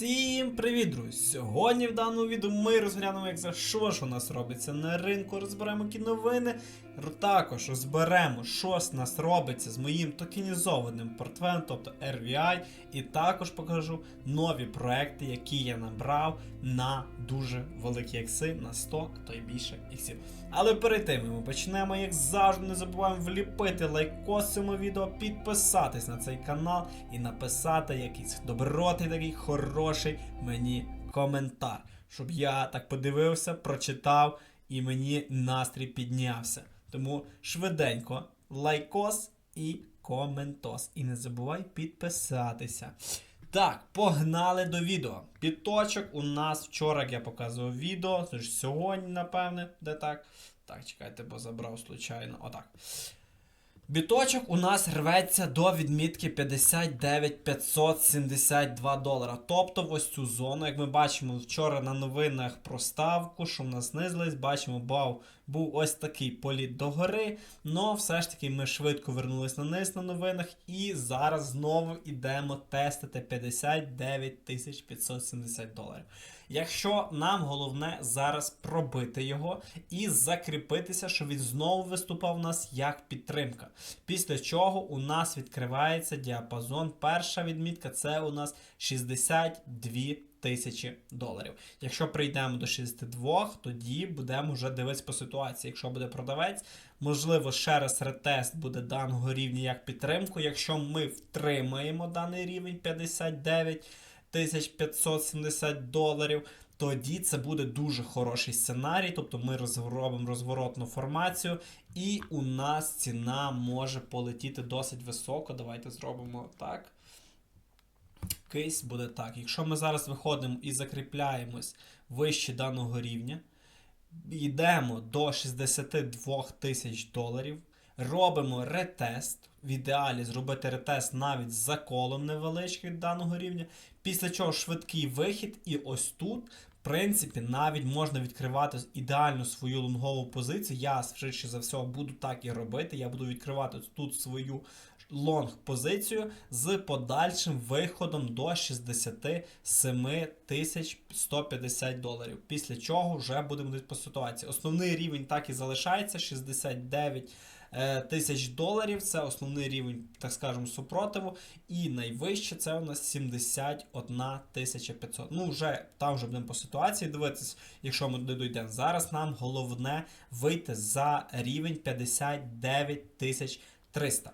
Всім привіт, друзі! Сьогодні в даному відео ми розглянемо, як за що ж у нас робиться на ринку, розберемо які новини. р- Також розберемо, що з нас робиться з моїм токенізованим портфелем, тобто RVI, і також покажу нові проекти, які я набрав на дуже великі ікси, на 100, то й більше іксів. Але перед тим ми почнемо, як завжди, не забуваємо вліпити лайкос цьому відео, підписатись на цей канал і написати якийсь добротий такий хороший мені коментар. Щоб я так подивився, прочитав і мені настрій піднявся. Тому швиденько лайкос і коментос. І не забувай підписатися. Так, погнали до відео. Підточок у нас вчора, як я показував відео, це ж сьогодні, напевне, де так. Так, чекайте, бо забрав случайно. Отак. Біточок у нас рветься до відмітки 59 572 долара. Тобто в ось цю зону, як ми бачимо вчора на новинах про ставку, що в нас знизились, бачимо, бав, був ось такий політ догори. Но все ж таки ми швидко вернулись на низ на новинах і зараз знову йдемо тестити 59 570 доларів. Якщо нам головне зараз пробити його і закріпитися, що він знову виступав у нас як підтримка. Після чого у нас відкривається діапазон. Перша відмітка це у нас 62 тисячі доларів. Якщо прийдемо до 62, тоді будемо вже дивитися по ситуації. Якщо буде продавець, можливо, ще раз ретест буде даного рівня як підтримку. Якщо ми втримаємо даний рівень 59 570 доларів. Тоді це буде дуже хороший сценарій, тобто ми розробимо розворотну формацію, і у нас ціна може полетіти досить високо. Давайте зробимо так. Кейс буде так. Якщо ми зараз виходимо і закріпляємось вище даного рівня, йдемо до 62 тисяч доларів, робимо ретест. В ідеалі зробити ретест навіть з заколом невеличким даного рівня. Після чого швидкий вихід, і ось тут, в принципі, навіть можна відкривати ідеально свою лонгову позицію. Я швидше за все буду так і робити. Я буду відкривати тут свою лонг позицію з подальшим виходом до 67 тисяч 150 доларів. Після чого вже будемо дивитися по ситуації. Основний рівень так і залишається 69 е, тисяч доларів. Це основний рівень, так скажемо, супротиву. І найвище це у нас 71 тисяча 500. Ну, вже там вже будемо по ситуації дивитись, якщо ми не дійдемо. Зараз нам головне вийти за рівень 59 тисяч 300.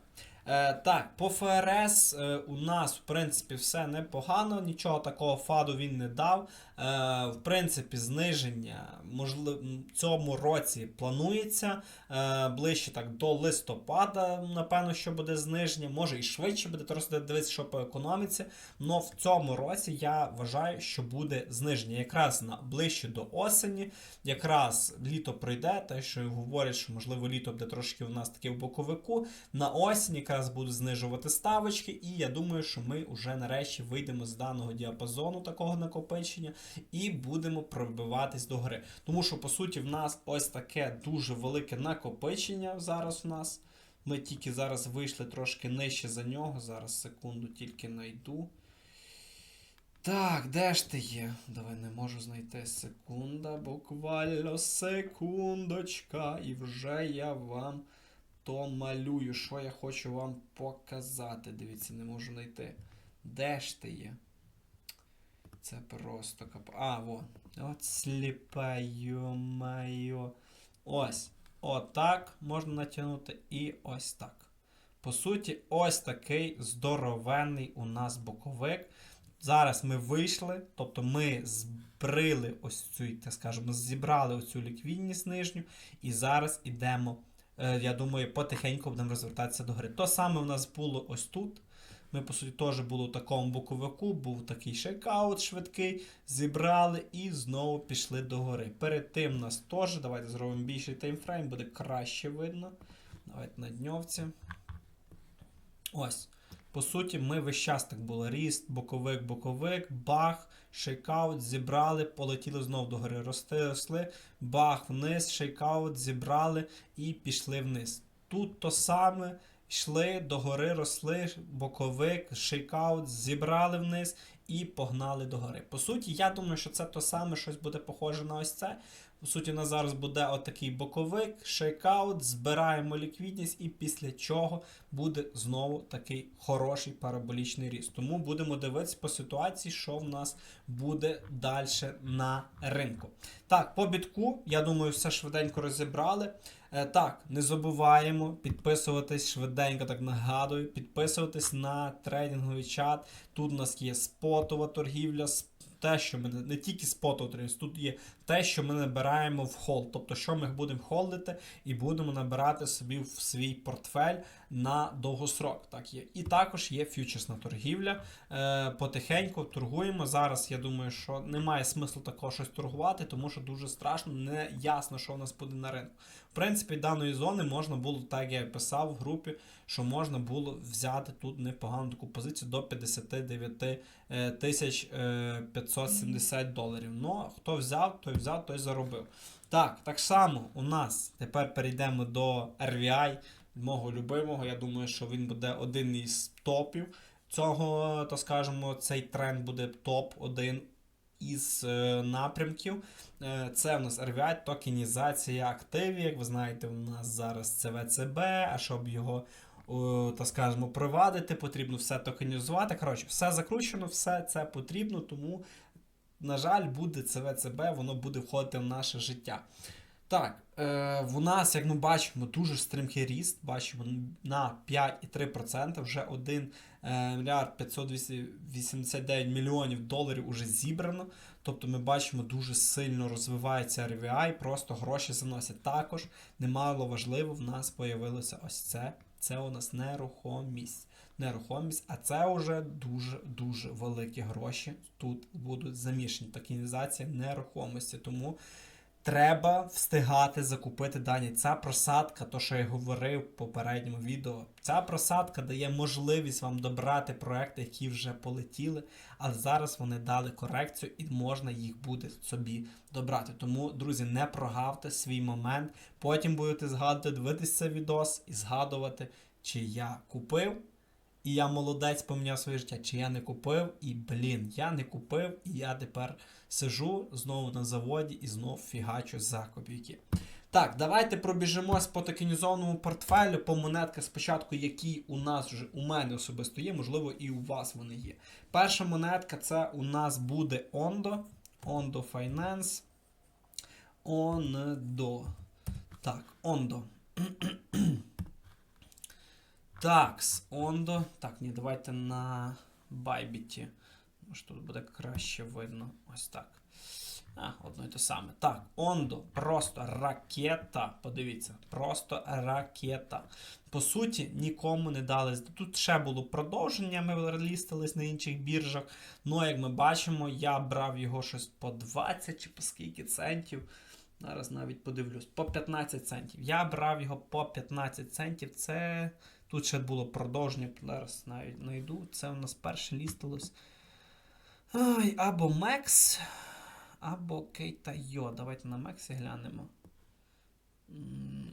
Е, так, по ФРС е, у нас, в принципі, все непогано, нічого такого фаду він не дав. Е, в принципі, зниження можливо, цьому році планується. Е, ближче так до листопада, напевно, що буде зниження. Може і швидше буде, просто дивитися, що по економіці. Но в цьому році я вважаю, що буде зниження. Якраз на ближче до осені, якраз літо пройде, те, що говорять, що можливо літо буде трошки у нас таке в боковику. На осінь якраз будуть знижувати ставочки, і я думаю, що ми вже нарешті вийдемо з даного діапазону такого накопичення і будемо пробиватись до гори. Тому що, по суті, в нас ось таке дуже велике накопичення зараз у нас. Ми тільки зараз вийшли трошки нижче за нього. Зараз секунду тільки знайду. Так, де ж ти є? Давай не можу знайти секунда, буквально секундочка. І вже я вам то малюю, що я хочу вам показати. Дивіться, не можу знайти. Де ж ти є? Це просто кап. А, во. От сліпа, йо-майо. Ось. Отак можна натягнути і ось так. По суті, ось такий здоровенний у нас боковик. Зараз ми вийшли, тобто ми збрили ось цю, так скажемо, зібрали оцю ліквідність нижню, і зараз ідемо, е, я думаю, потихеньку будемо розвертатися до гри. То саме у нас було ось тут. Ми, по суті, теж були у такому боковику, був такий шейкаут швидкий, зібрали і знову пішли до гори. Перед тим нас теж, давайте зробимо більший таймфрейм, буде краще видно. Давайте на дньовці. Ось. По суті, ми весь час так було. Ріст, боковик, боковик, бах, шейкаут, зібрали, полетіли знову до гори. Рости, росли, бах, вниз, шейкаут, зібрали і пішли вниз. Тут то саме. Йшли до гори, росли, боковик, шейкаут, зібрали вниз і погнали догори. По суті, я думаю, що це то саме щось буде похоже на ось це. По суті, у нас зараз буде отакий боковик, шейкаут, збираємо ліквідність, і після чого буде знову такий хороший параболічний ріст. Тому будемо дивитися по ситуації, що в нас буде далі на ринку. Так, по бітку, я думаю, все швиденько розібрали. Е, Так, не забуваємо підписуватись швиденько, так нагадую, підписуватись на трейдинговий чат. Тут у нас є спотова торгівля, те, що ми не- тільки спотова торгівля, тут є те, що ми набираємо в холд. Тобто, що ми будемо холдити і будемо набирати собі в свій портфель на довгосрок. Так є. І також є фьючерсна торгівля. Е, потихеньку торгуємо. Зараз я думаю, що немає смислу такого щось торгувати, тому що дуже страшно, не ясно, що у нас буде на ринку. Принципі, даної зони можна було, так я писав в групі, що можна було взяти тут непогану таку позицію до 59 е, тисяч е, 570 доларів. Ну, хто взяв, той взяв, той заробив. Так, так само у нас тепер перейдемо до RVI, мого любимого. Я думаю, що він буде один із топів цього, то скажемо, цей тренд буде топ-1 із е, напрямків. Е, Це у нас RVI, токенізація активів. Як ви знаєте, у нас зараз це ВЦБ, а щоб його, та скажемо, провадити, потрібно все токенізувати. Коротше, все закручено, все це потрібно, тому, на жаль, буде це ВЦБ, воно буде входити в наше життя. Так, в нас, як ми бачимо, дуже стрімкий ріст. Бачимо на 5,3% вже 1 е, мільярд 589 мільйонів доларів уже зібрано. Тобто ми бачимо, дуже сильно розвивається RVI, просто гроші заносять. Також немало важливо, в нас появилося ось це. Це у нас нерухомість. Нерухомість, а це вже дуже-дуже великі гроші. Тут будуть замішані токенізація нерухомості. Тому треба встигати закупити дані. Ця просадка, то що я говорив в попередньому відео, ця просадка дає можливість вам добрати проекти, які вже полетіли, але зараз вони дали корекцію і можна їх буде собі добрати. Тому, друзі, не прогавте свій момент. Потім будете згадувати, дивитися цей відос і згадувати, чи я купив. І я молодець поміняв своє життя, чи я не купив, і блін, я не купив, і я тепер сижу знову на заводі і знов фігачу за копійки. Так, давайте пробіжимось по токенізованому портфелю, по монетках спочатку, які у нас вже у мене особисто є, можливо, і у вас вони є. Перша монетка це у нас буде Ondo. Ondo Finance. Ondo. Так, Ondo. Такс, Ондо. Так, ні, давайте на Bybit. Може тут буде краще видно. Ось так. А, одно і те саме. Так, Ондо, просто ракета. Подивіться, просто ракета. По суті, нікому не дали. Тут ще було продовження, ми релістились на інших біржах. Ну, як ми бачимо, я брав його щось по 20 чи по скільки центів. Зараз навіть подивлюсь, по 15 центів. Я брав його по 15 центів. Це. Тут ще було продовження, зараз навіть знайду. Це у нас перше лістилось. Ай, або Мекс, або Кейта Йо. Давайте на Мексі глянемо.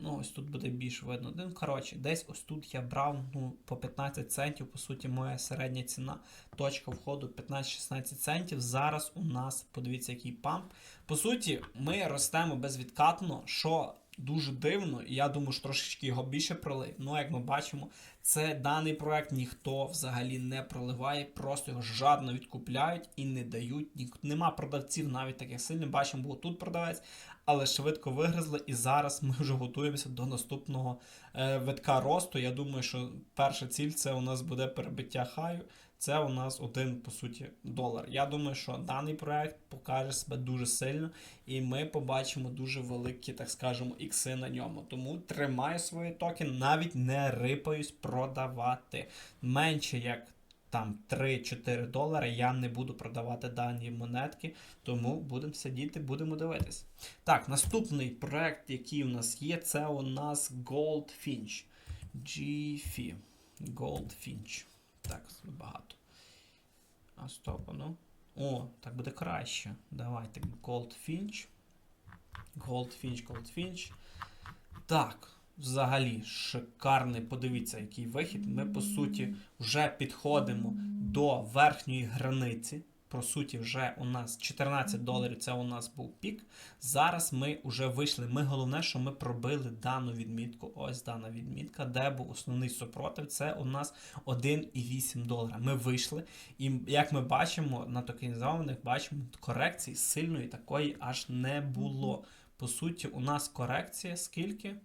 Ну, ось тут буде більш видно. Ну, коротше, десь ось тут я брав ну, по 15 центів. По суті, моя середня ціна, точка входу 15-16 центів. Зараз у нас, подивіться, який памп. По суті, ми ростемо безвідкатно, що дуже дивно, і я думаю, що трошечки його більше пролив. Ну, як ми бачимо, це даний проект ніхто взагалі не проливає, просто його жадно відкупляють і не дають. Ні, нема продавців навіть таких сильних. Бачимо, був тут продавець, але швидко вигризли. І зараз ми вже готуємося до наступного е, витка росту. Я думаю, що перша ціль це у нас буде перебиття хаю. Це у нас один, по суті, долар. Я думаю, що даний проект покаже себе дуже сильно, і ми побачимо дуже великі, так скажемо, ікси на ньому. Тому тримаю свої токен, навіть не рипаюсь продавати. Менше як там 3-4 долари я не буду продавати дані монетки, тому будемо сидіти, будемо дивитись. Так, наступний проект, який у нас є, це у нас Goldfinch. GFI. Goldfinch. Так, багато. А стоп, ну. О, так буде краще. Давайте Goldfinch. Goldfinch, Goldfinch. Так, взагалі, шикарний. Подивіться, який вихід. Ми, по суті, вже підходимо до верхньої границі. По суті, вже у нас 14 доларів це у нас був пік. Зараз ми вже вийшли. Ми головне, що ми пробили дану відмітку. Ось дана відмітка, де був основний супротив. Це у нас 1,8 долара. Ми вийшли, і як ми бачимо, на токенізованих бачимо корекції сильної такої аж не було. По суті, у нас корекція скільки?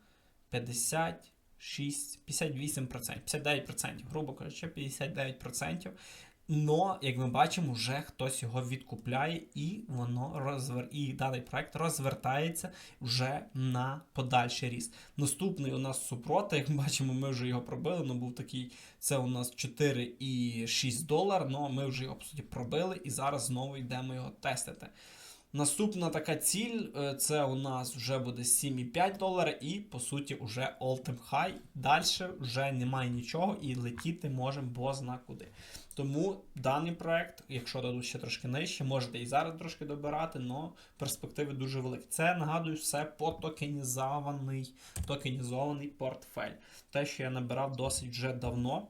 56, 58%, 59%, грубо кажучи, 59%. Но, як ми бачимо, вже хтось його відкупляє, і воно розвер... і даний проект розвертається вже на подальший ріст. Наступний у нас супроти, як ми бачимо, ми вже його пробили. Ну був такий, це у нас 4,6 долар. Ну ми вже його по суті пробили, і зараз знову йдемо його тестити. Наступна така ціль е, це у нас вже буде 7,5 долара, і по суті вже all-time high. Далі вже немає нічого і летіти можемо бозна куди. Тому даний проект, якщо дадуть ще трошки нижче, можете і зараз трошки добирати, але перспективи дуже великі. Це нагадую все потокенізований токенізований портфель. Те, що я набирав досить вже давно.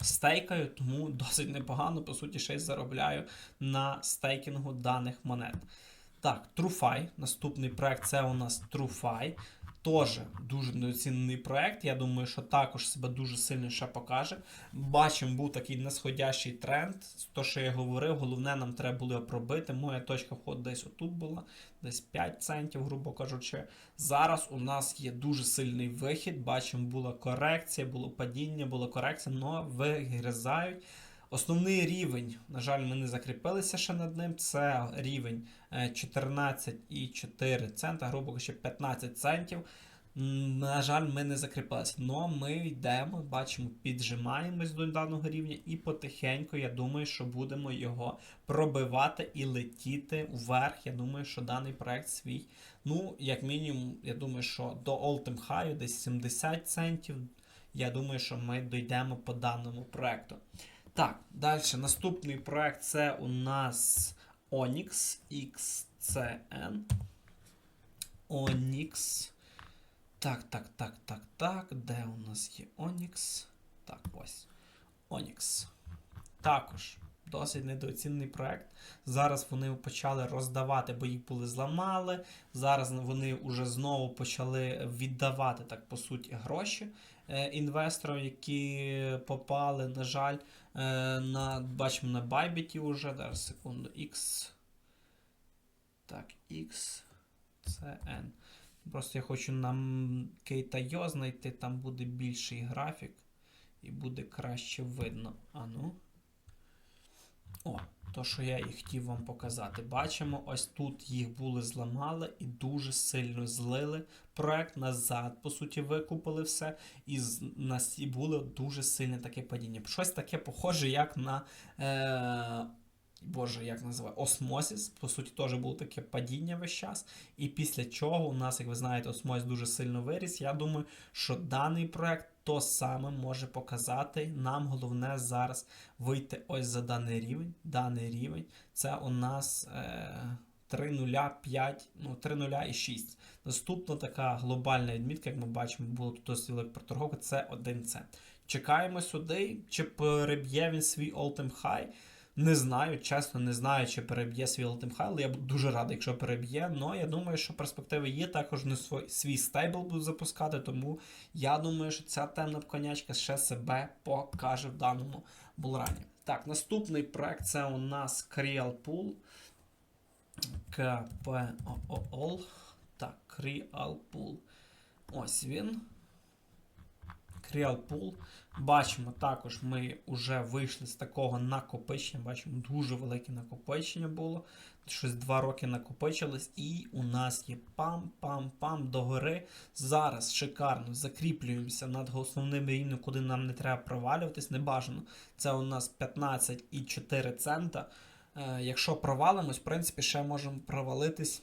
Стейкаю, тому досить непогано, по суті, ще й заробляю на стейкінгу даних монет. Так, TrueFi. Наступний проект це у нас TrueFi. Теж дуже недооцінений проект. Я думаю, що також себе дуже сильно ще покаже. Бачимо, був такий несходящий тренд. То, що я говорив, головне, нам треба було пробити. Моя точка входу десь отут була, десь 5 центів, грубо кажучи. Зараз у нас є дуже сильний вихід. Бачимо, була корекція, було падіння, була корекція, але вигризають. Основний рівень, на жаль, ми не закріпилися ще над ним. Це рівень 14,4 цента, грубо кажучи, 15 центів. На жаль, ми не закріпилися. Но ми йдемо, бачимо, піджимаємось до даного рівня, і потихеньку, я думаю, що будемо його пробивати і летіти вверх. Я думаю, що даний проект свій, ну, як мінімум, я думаю, що до all-time high десь 70 центів. Я думаю, що ми дійдемо по даному проекту. Так, далі наступний проект це у нас Onyx XCN. Onyx. Так, так, так, так, так. Де у нас є Onyx? Так, ось. Onyx. Також досить недооцінений проект. Зараз вони почали роздавати, бо їх були зламали. Зараз вони вже знову почали віддавати, так по суті, гроші інвесторам, які попали, на жаль, е, на, бачимо на Bybit вже. Зараз секунду, X. Так, X. CN. Просто я хочу нам Кейтайо знайти, там буде більший графік і буде краще видно. А ну. О, то, що я і хотів вам показати. Бачимо, ось тут їх були зламали і дуже сильно злили проект назад, по суті, викупили все. І з нас і було дуже сильне таке падіння. Щось таке похоже, як на. Е- Боже, як називає Осмосіс. По суті, теж було таке падіння весь час. І після чого у нас, як ви знаєте, осмозіс дуже сильно виріс. Я думаю, що даний проект то саме може показати. Нам головне зараз вийти ось за даний рівень. Даний рівень це у нас е, 3.05, ну 3.06. Наступна така глобальна відмітка, як ми бачимо, було тут досить велика проторговка, це 1 цент. Чекаємо сюди, чи переб'є він свій all-time high. Не знаю, чесно, не знаю, чи переб'є свій all-time я буду дуже радий, якщо переб'є. але я думаю, що перспективи є. Також не свій, свій стейбл буду запускати, тому я думаю, що ця темна конячка ще себе покаже в даному булрані. Так, наступний проект це у нас Creal Pool. KPOOL. Так, Creal Pool. Ось він. Creal Pool. Бачимо, також ми вже вийшли з такого накопичення. Бачимо, дуже велике накопичення було. Щось два роки накопичилось, і у нас є пам-пам-пам догори. Зараз шикарно закріплюємося над основним рівнем, куди нам не треба провалюватись. Небажано. Це у нас 15,4 цента. Е, якщо провалимось, в принципі, ще можемо провалитись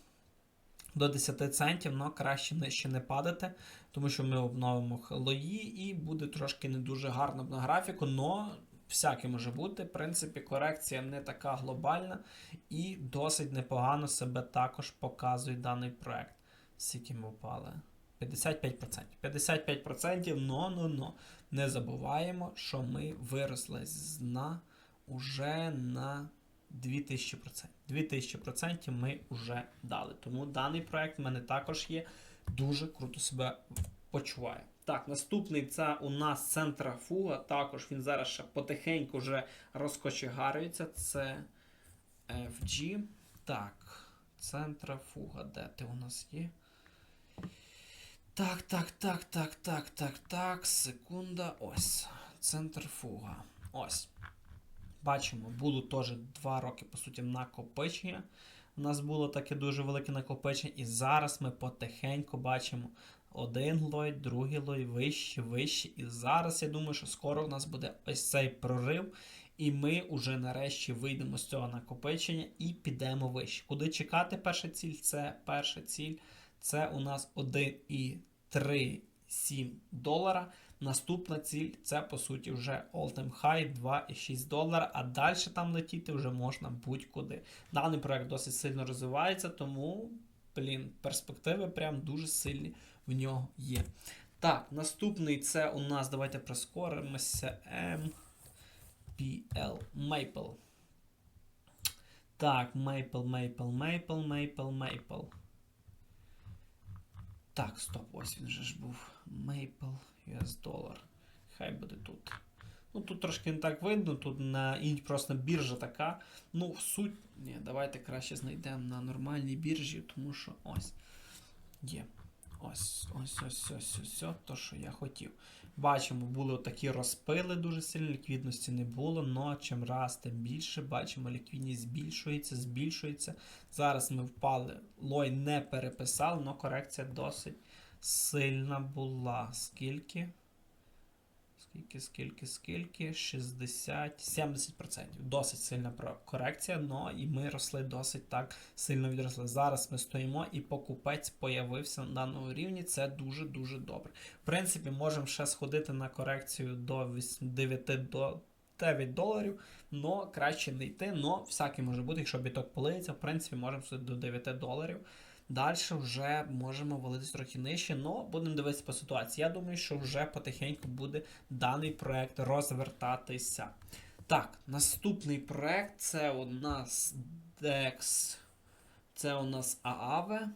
до 10 центів, але краще нижче не падати, тому що ми обновимо лої і буде трошки не дуже гарно на графіку, але всяке може бути. В принципі, корекція не така глобальна і досить непогано себе також показує даний проект. Скільки ми впали? 55%. 55%, но, но, но. Не забуваємо, що ми виросли з на уже на 2000%. 2000% ми вже дали. Тому даний проект в мене також є. Дуже круто себе почуває. Так, наступний це у нас центрафуга. Також він зараз ще потихеньку вже розкочегарюється. Це FG. Так, центрафуга. Де ти у нас є? Так, так, так, так, так, так, так. Секунда. Ось. Центрифуга. Ось. Бачимо, було теж 2 роки, по суті, накопичення. У нас було таке дуже велике накопичення. І зараз ми потихеньку бачимо один лой, другий лой, вище, вище. І зараз я думаю, що скоро у нас буде ось цей прорив. І ми вже нарешті вийдемо з цього накопичення і підемо вище. Куди чекати перша ціль? Це перша ціль. Це у нас 1,37 долара. Наступна ціль це по суті вже all-time high 2,6 долара, а далі там летіти вже можна будь-куди. Даний проект досить сильно розвивається, тому, блін, перспективи прям дуже сильні в нього є. Так, наступний це у нас, давайте прискоримося. MPL Maple. Так, Maple, Maple, Maple, Maple, Maple. Так, стоп, ось він вже ж був. Maple US долар. Хай буде тут. Ну, тут трошки не так видно, тут на просто біржа така. Ну, суть. Ні, давайте краще знайдемо на нормальній біржі, тому що ось. Є. Ось, ось, ось, ось, ось, ось, то, що я хотів. Бачимо, були такі розпили дуже сильно, ліквідності не було, але чим раз, тим більше. Бачимо, ліквідність збільшується, збільшується. Зараз ми впали, лой не переписали, але корекція досить сильна була. Скільки? Скільки, скільки, скільки? 60, 70%. Досить сильна корекція, но і ми росли досить так сильно відросли. Зараз ми стоїмо і покупець появився на даному рівні. Це дуже-дуже добре. В принципі, можемо ще сходити на корекцію до 8 9 до 9 доларів, но краще не йти. Но всяке може бути, якщо біток полиється, в принципі, можемо сходити до 9 доларів. Далі вже можемо валитись трохи нижче, але будемо дивитися по ситуації. Я думаю, що вже потихеньку буде даний проект розвертатися. Так, наступний проект це у нас DEX. Це у нас AAVE.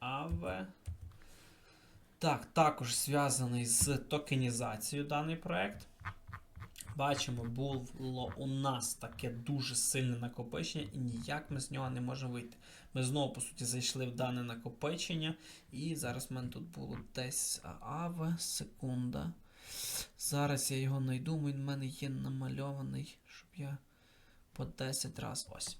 AAVE. Так, також зв'язаний з токенізацією даний проект. Бачимо, було у нас таке дуже сильне накопичення, і ніяк ми з нього не можемо вийти. Ми знову, по суті, зайшли в дане накопичення. І зараз в мене тут було десь АВ, секунда. Зараз я його знайду, він в мене є намальований, щоб я по 10 разів ось.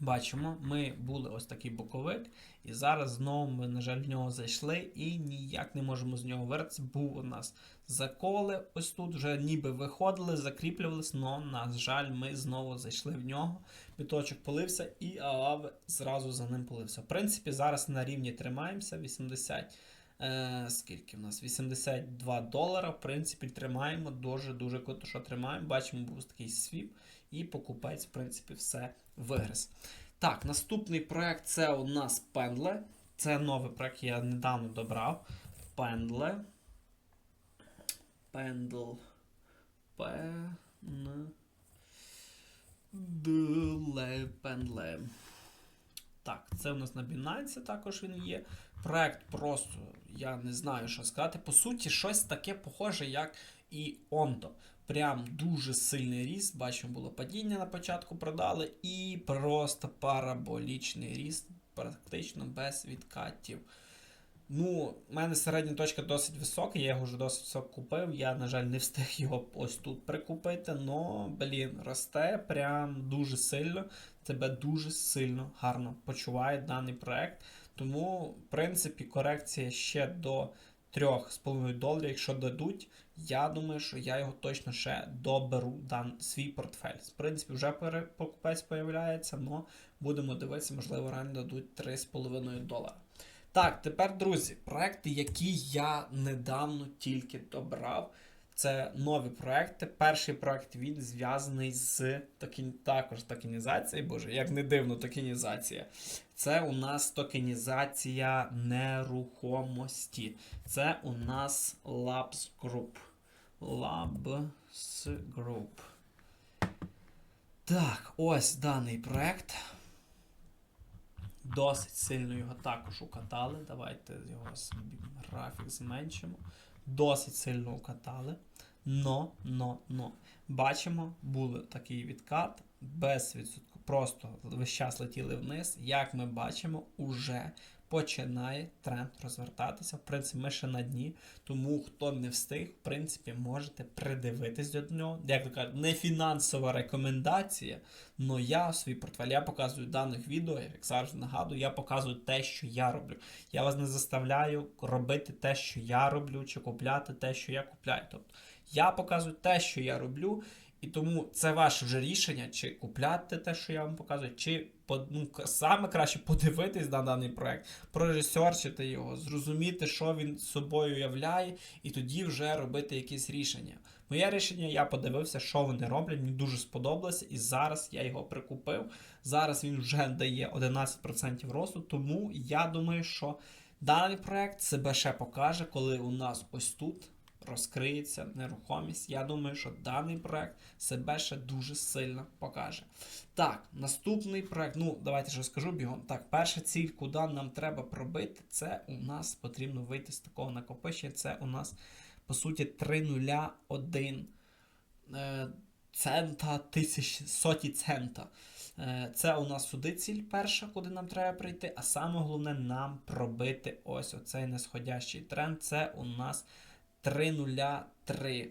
Бачимо, ми були ось такий боковик, і зараз знову ми, на жаль, в нього зайшли і ніяк не можемо з нього вирватися. Був у нас заколи, ось тут вже ніби виходили, закріплювалися, але, на жаль, ми знову зайшли в нього. Біточок полився, і ААВ зразу за ним полився. В принципі, зараз на рівні тримаємося. 80. Е, скільки в нас? 82 долара. В принципі, тримаємо дуже-дуже круто, що тримаємо. Бачимо, був такий свіп, і покупець, в принципі, все вигриз. Так, наступний проект це у нас Пендле. Це новий проект, я недавно добрав. Пендле. Пендл. Пен. Дле. Пендле. Так, це у нас на Binance також він є. Проект просто, я не знаю, що сказати. По суті, щось таке похоже, як і Онто. Прям дуже сильний ріст. Бачимо, було падіння на початку продали, і просто параболічний ріст, практично без відкатів. Ну, в мене середня точка досить висока, я його вже досить високо купив. Я, на жаль, не встиг його ось тут прикупити, но, блін, росте прям дуже сильно. Тебе дуже сильно гарно почуває даний проект. Тому, в принципі, корекція ще до 3,5 доларів, якщо дадуть, я думаю, що я його точно ще доберу дан свій портфель. В принципі, вже покупець появляється, але будемо дивитися, можливо, реально дадуть 3,5 долара. Так, тепер, друзі, проекти, які я недавно тільки добрав. Це нові проекти. Перший проект він зв'язаний з токен... також токенізацією. Боже, як не дивно, токенізація. Це у нас токенізація нерухомості. Це у нас Labs Group. Labs Group. Так, ось даний проект. Досить сильно його також укатали. Давайте його графік зменшимо. Досить сильно укатали. Но, но, но. Бачимо, був такий відкат без відсотку. Просто весь час летіли вниз. Як ми бачимо, уже починає тренд розвертатися. В принципі, ми ще на дні. Тому хто не встиг, в принципі, можете придивитись до нього. Як то кажуть, не фінансова рекомендація. але я в свій портфель я показую даних відео, як завжди нагадую, я показую те, що я роблю. Я вас не заставляю робити те, що я роблю, чи купляти те, що я купляю. Тобто я показую те, що я роблю. І тому це ваше вже рішення, чи купляти те, що я вам показую, чи ну, саме краще подивитись на даний проект, проресерчити його, зрозуміти, що він собою являє, і тоді вже робити якісь рішення. Моє рішення, я подивився, що вони роблять, мені дуже сподобалося, і зараз я його прикупив. Зараз він вже дає 11% росту, тому я думаю, що даний проект себе ще покаже, коли у нас ось тут розкриється нерухомість. Я думаю, що даний проект себе ще дуже сильно покаже. Так, наступний проект. Ну, давайте ж розкажу бігом. Так, перша ціль, куди нам треба пробити, це у нас потрібно вийти з такого накопичення. Це у нас, по суті, 301 е, цента, тисяч, соті цента. Е, Це у нас сюди ціль перша, куди нам треба прийти. А саме головне нам пробити ось оцей нисходящий тренд. Це у нас 3,03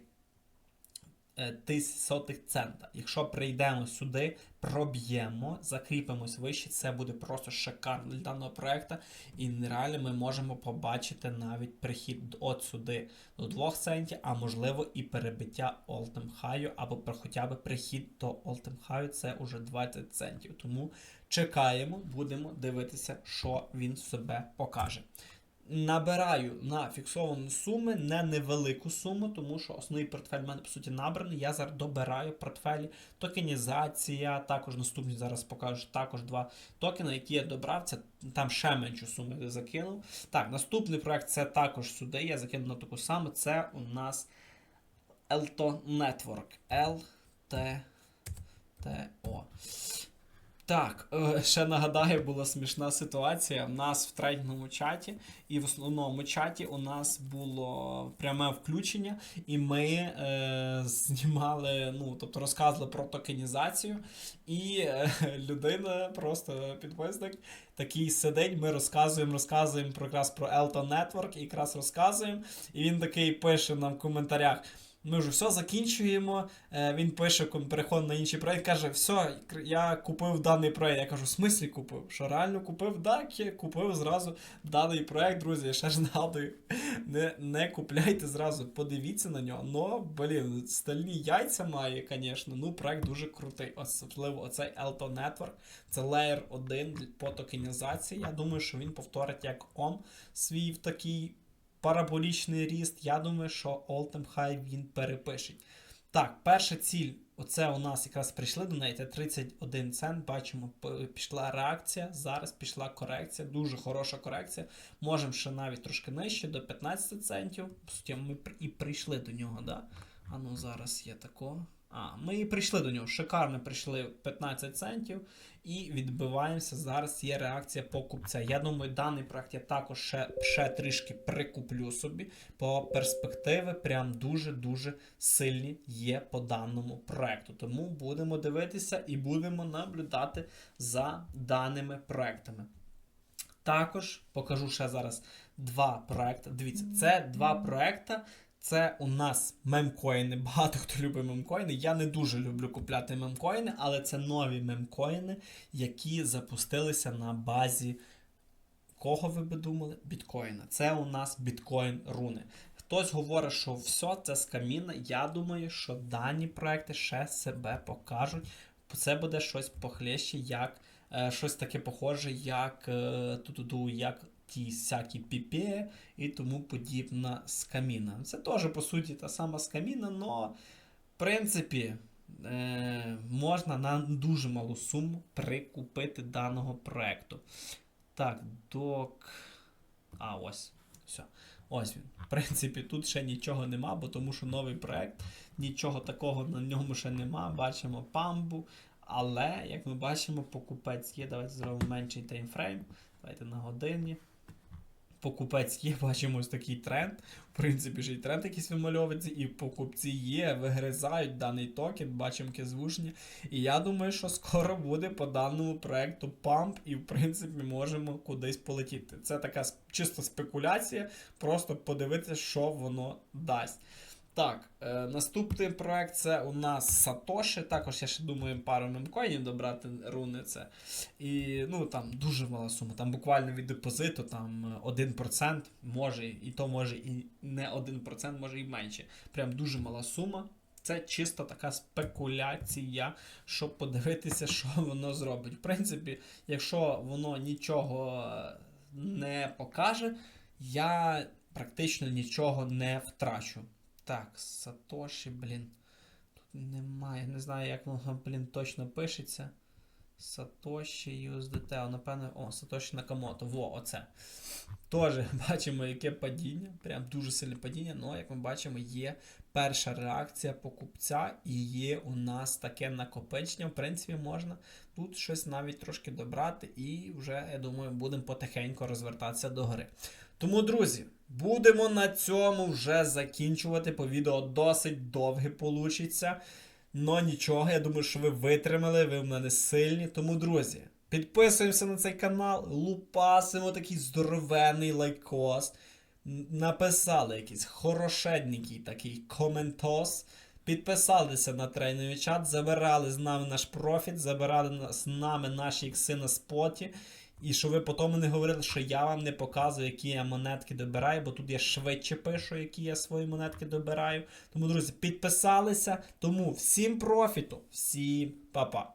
е, сотих цента. Якщо прийдемо сюди, проб'ємо, закріпимось вище, це буде просто шикарно для даного проекту. І реально ми можемо побачити навіть прихід от сюди до 2 центів, а можливо і перебиття All-Time High, або хоча б прихід до All-Time High, це уже 20 центів. Тому чекаємо, будемо дивитися, що він себе покаже. Набираю на фіксовані суми, не невелику суму, тому що основний портфель в мене по суті набраний. Я зараз добираю портфелі, токенізація, також наступні зараз покажу також два токени, які я добрав. Це там ще меншу суму я закинув. Так, наступний проект це також сюди. Я закинув на таку саму. Це у нас Elto Network. LTTO. Так, е, ще нагадаю, була смішна ситуація. У нас в трейдному чаті і в основному чаті у нас було пряме включення, і ми е, знімали, ну тобто розказували про токенізацію, і е, людина, просто підписник, такий сидить, ми розказуємо, розказуємо про якраз про Elton Network, і якраз розказуємо, і він такий пише нам в коментарях. Ми вже все закінчуємо. Е, Він пише переход на інший проект. Каже: все, я купив даний проект. Я кажу, в смислі купив? Що реально купив? Так, я купив зразу даний проект, друзі. Я ще ж нагадую. Не, не купляйте зразу, подивіться на нього. Ну, блін, стальні яйця має, звісно. Ну, проект дуже крутий. Особливо оцей Elto Network. Це Layer 1 по токенізації. Я думаю, що він повторить як ОМ свій в такий параболічний ріст. Я думаю, що All-Time High він перепише. Так, перша ціль, оце у нас якраз прийшли до неї, це 31 цент. Бачимо, пішла реакція. Зараз пішла корекція, дуже хороша корекція. Можемо ще навіть трошки нижче, до 15 центів. Суті, ми і прийшли до нього, да? А ну зараз є тако. А, ми і прийшли до нього. Шикарно прийшли 15 центів і відбиваємося. Зараз є реакція покупця. Я думаю, даний проект я також ще, ще трішки прикуплю собі. По перспективи прям дуже-дуже сильні є по даному проекту. Тому будемо дивитися і будемо наблюдати за даними проектами. Також покажу ще зараз два проекти. Дивіться, це два проекти. Це у нас мемкоїни. Багато хто любить мемкоїни. Я не дуже люблю купляти мемкоїни, але це нові мемкоїни, які запустилися на базі. Кого ви би думали? Біткоїна. Це у нас біткоін руни. Хтось говорить, що все це з каміна. Я думаю, що дані проекти ще себе покажуть. Це буде щось похлеще, як е, щось таке похоже, як е, ту-ту-ту, як ті всякі піпе і тому подібна з каміна. Це теж, по суті, та сама з каміна, але в принципі е, можна на дуже малу суму прикупити даного проекту. Так, док. А, ось. Все. Ось він. В принципі, тут ще нічого нема, бо тому що новий проект, нічого такого на ньому ще нема. Бачимо памбу. Але, як ми бачимо, покупець є. Давайте зробимо менший таймфрейм. Давайте на годині. Покупець є, бачимо ось такий тренд. В принципі, ж і тренд якийсь вимальовується, і покупці є, вигризають даний токен, бачимо звуження. І я думаю, що скоро буде по даному проекту памп, і в принципі можемо кудись полетіти. Це така чисто спекуляція, просто подивитися, що воно дасть. Так, е, наступний проект це у нас Satoshi. Також я ще думаю пару мемкоїнів добрати руни це. І ну там дуже мала сума. Там буквально від депозиту там е, 1%, може, і то може і не 1%, може і менше. Прям дуже мала сума. Це чисто така спекуляція, щоб подивитися, що воно зробить. В принципі, якщо воно нічого е, не покаже, я практично нічого не втрачу. Так, Сатоші, блін. Тут немає. Не знаю, як воно, блін, точно пишеться. Сатоші USDT, напевно, о, Сатоші Накамото. Во, оце. Теж бачимо, яке падіння. Прям дуже сильне падіння. Ну, як ми бачимо, є перша реакція покупця і є у нас таке накопичення. В принципі, можна тут щось навіть трошки добрати, і вже, я думаю, будемо потихеньку розвертатися до гри. Тому, друзі, будемо на цьому вже закінчувати. По відео досить довге получиться. Но нічого, я думаю, що ви витримали, ви в мене сильні. Тому, друзі, підписуємося на цей канал, лупасимо такий здоровенний лайкос. Написали якийсь хорошедненький такий коментос. Підписалися на трейновий чат, забирали з нами наш профіт, забирали з нами наші ікси на споті. І що ви потім не говорили, що я вам не показую, які я монетки добираю, бо тут я швидше пишу, які я свої монетки добираю. Тому, друзі, підписалися. Тому всім профіту, всім па-па.